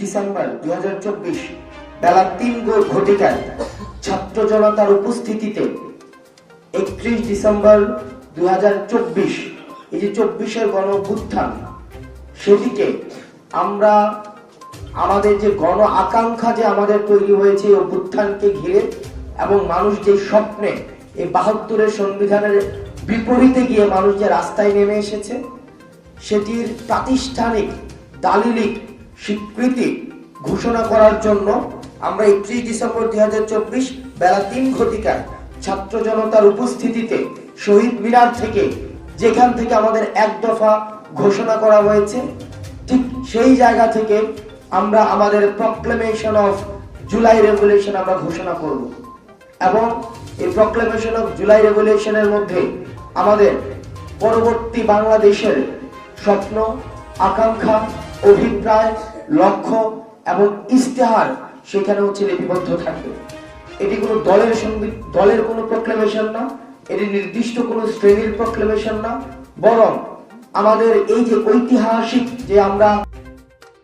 December দুই হাজার চব্বিশ, বেলা তিন ঘটিকায় ছাত্র জনতার উপস্থিতিতে একত্রিশ ডিসেম্বর দু হাজার চব্বিশ, এই যে চব্বিশের গণ অভ্যুত্থান সেদিকে আমরা আমাদের যে গণ আকাঙ্ক্ষা যে আমাদের তৈরি হয়েছে এই অভ্যুত্থানকে ঘিরে এবং মানুষ যে স্বপ্নে এই বাহাত্তরের সংবিধানের বিপরীতে গিয়ে মানুষ যে রাস্তায় নেমে এসেছে, সেটির প্রাতিষ্ঠানিক দালিলিক স্বীকৃতি ঘোষণা করার জন্য আমরা একত্রিশ ডিসেম্বর দুই হাজার চব্বিশ বেলা তিন ঘটিকায় ছাত্র জনতার উপস্থিতিতে শহীদ মিনার থেকে যেখান থেকে আমাদের এক দফা ঘোষণা করা হয়েছে, ঠিক সেই জায়গা থেকে আমরা আমাদের প্রক্লেমেশন অফ জুলাই রেগুলেশন আমরা ঘোষণা করব। এবং এই প্রক্লেমেশন অফ জুলাই রেগুলেশনের মধ্যে আমাদের পরবর্তী বাংলাদেশের স্বপ্ন, আকাঙ্ক্ষা অভিপ্রায়, লক্ষ্য এবং ইস্তেহার সেখানে হচ্ছে লিপিবদ্ধ থাকবে এটি কোনো দলের সংগীত দলের কোনো প্রক্লেমেশন না, এটি নির্দিষ্ট কোনো শ্রেণির প্রক্লেমেশন না, বরং আমাদের এই যে ঐতিহাসিক যে আমরা